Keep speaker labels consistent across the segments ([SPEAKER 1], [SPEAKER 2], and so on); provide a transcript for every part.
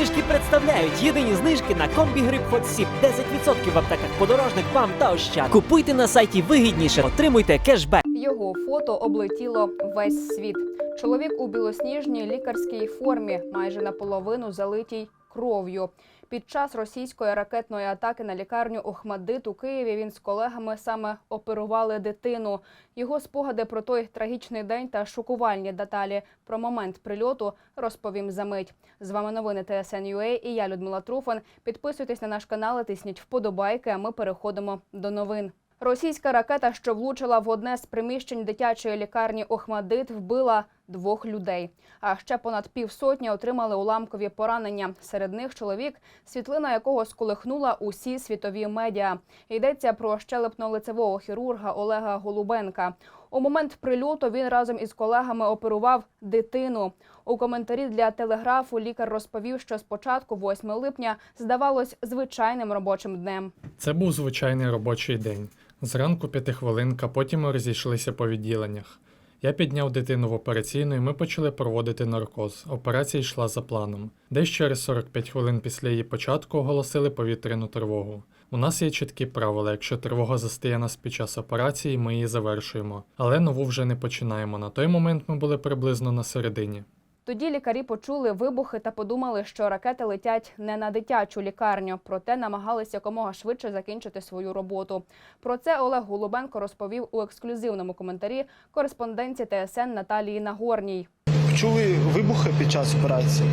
[SPEAKER 1] знижки представляють єдині знижки на комбі гриб Hot Сіп. 10% в аптеках подорожник, вам та ощад. Купуйте на сайті вигідніше, отримуйте кешбек.
[SPEAKER 2] Його фото облетіло весь світ. Чоловік у білосніжній лікарській формі, майже наполовину залитій кров'ю. Під час російської ракетної атаки на лікарню Охмадит у Києві він з колегами саме оперували дитину. Його спогади про той трагічний день та шокувальні деталі про момент прильоту розповім за мить. З вами новини ТСН.UA і я Людмила Труфан. Підписуйтесь на наш канал, і тисніть вподобайки. А ми переходимо до новин. Російська ракета, що влучила в одне з приміщень дитячої лікарні Охмадит, вбила двох людей. А ще понад півсотні отримали уламкові поранення. Серед них чоловік, світлина якого сколихнула усі світові медіа. Йдеться про щелепно-лицевого хірурга Олега Голубенка. У момент прильоту він разом із колегами оперував дитину. У коментарі для телеграфу лікар розповів, що спочатку, 8 липня, здавалось звичайним робочим днем.
[SPEAKER 3] Це був звичайний робочий день. Зранку п'ятихвилинка, потім ми розійшлися по відділеннях. Я підняв дитину в операційну і ми почали проводити наркоз. Операція йшла за планом. Десь через 45 хвилин після її початку оголосили повітряну тривогу. У нас є чіткі правила, якщо тривога застає нас під час операції, ми її завершуємо. Але нову вже не починаємо. На той момент ми були приблизно на середині.
[SPEAKER 2] Тоді лікарі почули вибухи та подумали, що ракети летять не на дитячу лікарню, проте намагалися якомога швидше закінчити свою роботу. Про це Олег Голубенко розповів у ексклюзивному коментарі кореспонденції ТСН Наталії Нагорній.
[SPEAKER 4] Чули вибухи під час операції.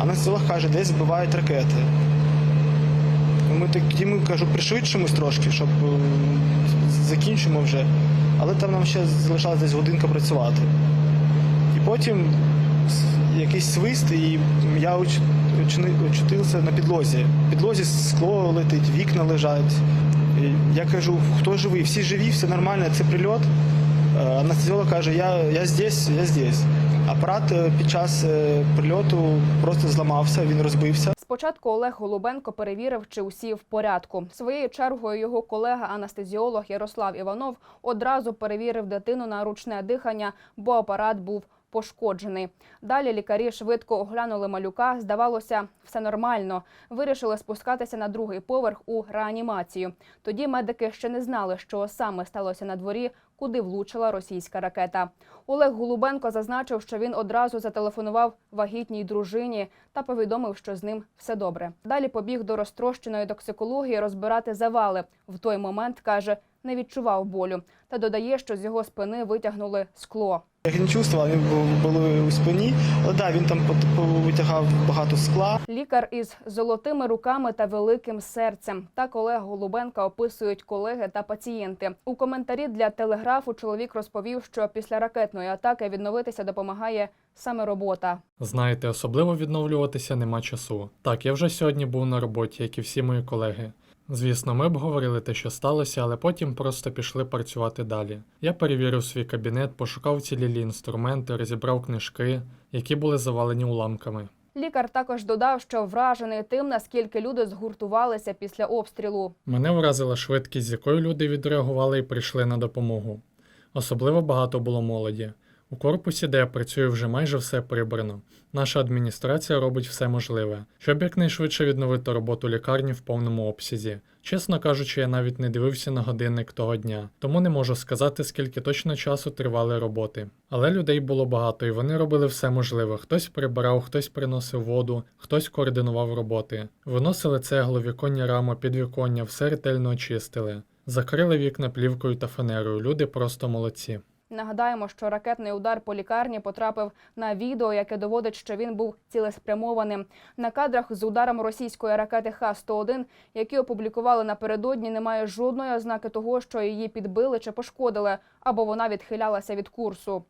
[SPEAKER 4] Анестезіолог каже, десь збивають ракети. Ми тоді ми кажу, пришвидшимось трошки, щоб е, закінчимо вже. Але там нам ще залишалось десь годинка працювати. І потім якийсь свист, і я оч- очутився на підлозі. Підлозі скло летить, вікна лежать. Я кажу, хто живий? Всі живі, все нормально, це прильот. Е, Анестезіолог каже, я, я здесь, я здесь. Апарат е, під час е, прильоту просто зламався, він розбився.
[SPEAKER 2] Спочатку Олег Голубенко перевірив, чи усі в порядку. Своєю чергою його колега-анестезіолог Ярослав Іванов одразу перевірив дитину на ручне дихання, бо апарат був пошкоджений. Далі лікарі швидко оглянули малюка. Здавалося, все нормально. Вирішили спускатися на другий поверх у реанімацію. Тоді медики ще не знали, що саме сталося на дворі, куди влучила російська ракета. Олег Голубенко зазначив, що він одразу зателефонував вагітній дружині та повідомив, що з ним все добре. Далі побіг до розтрощеної токсикології розбирати завали. В той момент каже, не відчував болю та додає, що з його спини витягнули скло.
[SPEAKER 4] Я їх не чувствував, вони бу- були у спині. Але так, він там витягав багато скла.
[SPEAKER 2] Лікар із золотими руками та великим серцем. Так Олег Голубенка описують колеги та пацієнти. У коментарі для телеграфу чоловік розповів, що після ракетної атаки відновитися допомагає саме робота.
[SPEAKER 3] Знаєте, особливо відновлюватися нема часу. Так, я вже сьогодні був на роботі, як і всі мої колеги. Звісно, ми обговорили те, що сталося, але потім просто пішли працювати далі. Я перевірив свій кабінет, пошукав цілілі інструменти, розібрав книжки, які були завалені уламками.
[SPEAKER 2] Лікар також додав, що вражений тим, наскільки люди згуртувалися після обстрілу.
[SPEAKER 3] Мене вразила швидкість, з якою люди відреагували і прийшли на допомогу. Особливо багато було молоді. У корпусі, де я працюю, вже майже все прибрано. Наша адміністрація робить все можливе, щоб якнайшвидше відновити роботу лікарні в повному обсязі. Чесно кажучи, я навіть не дивився на годинник того дня, тому не можу сказати, скільки точно часу тривали роботи. Але людей було багато, і вони робили все можливе. Хтось прибирав, хтось приносив воду, хтось координував роботи. Виносили цеглу, віконні рами, підвіконня, все ретельно очистили. Закрили вікна плівкою та фанерою. Люди просто молодці.
[SPEAKER 2] Нагадаємо, що ракетний удар по лікарні потрапив на відео, яке доводить, що він був цілеспрямованим. На кадрах з ударом російської ракети Х-101, які опублікували напередодні, немає жодної ознаки того, що її підбили чи пошкодили, або вона відхилялася від курсу.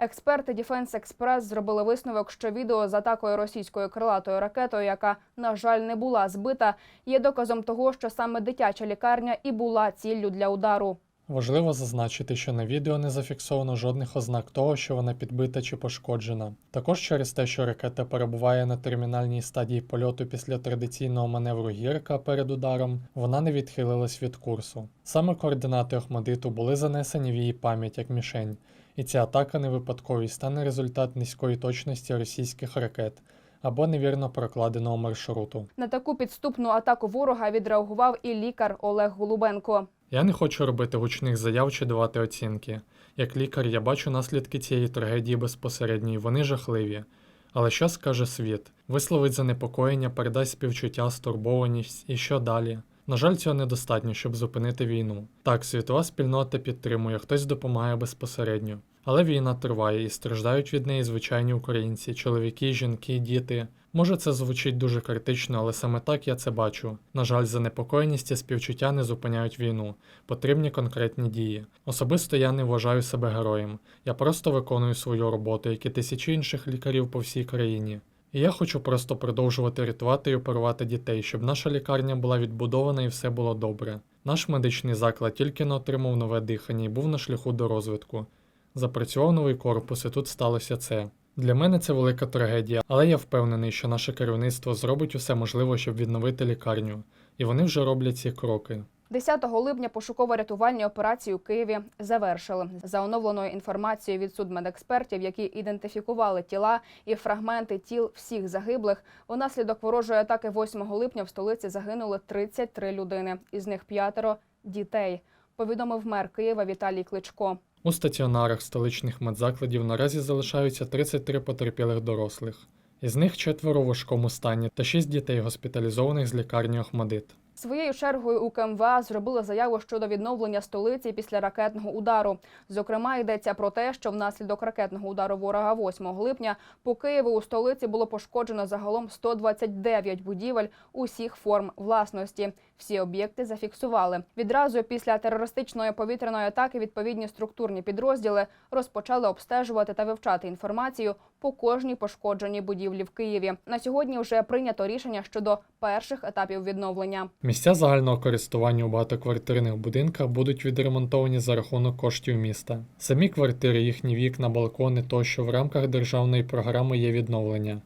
[SPEAKER 2] Експерти Defense Express зробили висновок, що відео з атакою російською крилатою ракетою, яка, на жаль, не була збита, є доказом того, що саме дитяча лікарня і була ціллю для удару.
[SPEAKER 3] Важливо зазначити, що на відео не зафіксовано жодних ознак того, що вона підбита чи пошкоджена. Також через те, що ракета перебуває на термінальній стадії польоту після традиційного маневру гірка перед ударом, вона не відхилилась від курсу. Саме координати Охмадиту були занесені в її пам'ять як мішень, і ця атака не випадковість, а не результат низької точності російських ракет або невірно прокладеного маршруту.
[SPEAKER 2] На таку підступну атаку ворога відреагував і лікар Олег Голубенко.
[SPEAKER 3] Я не хочу робити гучних заяв чи давати оцінки. Як лікар, я бачу наслідки цієї трагедії безпосередньо, і вони жахливі. Але що скаже світ? Висловить занепокоєння, передасть співчуття, стурбованість і що далі? На жаль, цього недостатньо, щоб зупинити війну. Так, світова спільнота підтримує, хтось допомагає безпосередньо. Але війна триває і страждають від неї звичайні українці, чоловіки, жінки, діти. Може, це звучить дуже критично, але саме так я це бачу. На жаль, занепокоєність і співчуття не зупиняють війну. Потрібні конкретні дії. Особисто я не вважаю себе героєм. Я просто виконую свою роботу, як і тисячі інших лікарів по всій країні. Я хочу просто продовжувати рятувати і оперувати дітей, щоб наша лікарня була відбудована і все було добре. Наш медичний заклад тільки не отримав нове дихання і був на шляху до розвитку. Запрацював новий корпус, і тут сталося це. Для мене це велика трагедія, але я впевнений, що наше керівництво зробить усе можливе, щоб відновити лікарню, і вони вже роблять ці кроки.
[SPEAKER 2] 10 липня пошуково-рятувальні операції у Києві завершили. За оновленою інформацією від судмедекспертів, які ідентифікували тіла і фрагменти тіл всіх загиблих, унаслідок ворожої атаки 8 липня в столиці загинули 33 людини, із них п'ятеро дітей. Повідомив мер Києва Віталій Кличко.
[SPEAKER 3] У стаціонарах столичних медзакладів наразі залишаються 33 потерпілих дорослих, із них четверо у важкому стані та 6 дітей госпіталізованих з лікарні Охмадит.
[SPEAKER 2] Своєю чергою у КМВА зробили заяву щодо відновлення столиці після ракетного удару. Зокрема, йдеться про те, що внаслідок ракетного удару ворога 8 липня по Києву у столиці було пошкоджено загалом 129 будівель усіх форм власності. Всі об'єкти зафіксували. Відразу після терористичної повітряної атаки відповідні структурні підрозділи розпочали обстежувати та вивчати інформацію по кожній пошкодженій будівлі в Києві. На сьогодні вже прийнято рішення щодо перших етапів відновлення.
[SPEAKER 3] Місця загального користування у багатоквартирних будинках будуть відремонтовані за рахунок коштів міста. Самі квартири, їхні вікна, балкони тощо в рамках державної програми є відновлення.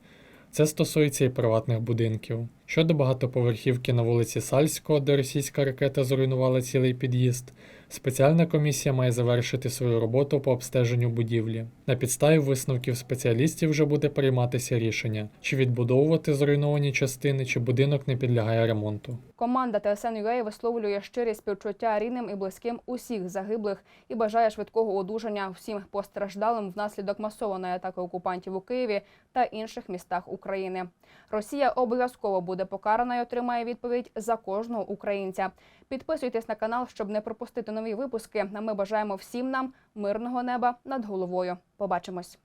[SPEAKER 3] Це стосується і приватних будинків. Щодо багатоповерхівки на вулиці Сальського, де російська ракета зруйнувала цілий під'їзд, спеціальна комісія має завершити свою роботу по обстеженню будівлі. На підставі висновків спеціалістів вже буде прийматися рішення, чи відбудовувати зруйновані частини, чи будинок не підлягає ремонту.
[SPEAKER 2] Команда ТСН.UA висловлює щирі співчуття рідним і близьким усіх загиблих і бажає швидкого одужання всім постраждалим внаслідок масованої атаки окупантів у Києві та інших містах України. Росія обов'язково буде покарана і отримає відповідь за кожного українця. Підписуйтесь на канал, щоб не пропустити нові випуски. А ми бажаємо всім нам мирного неба над головою. Побачимось.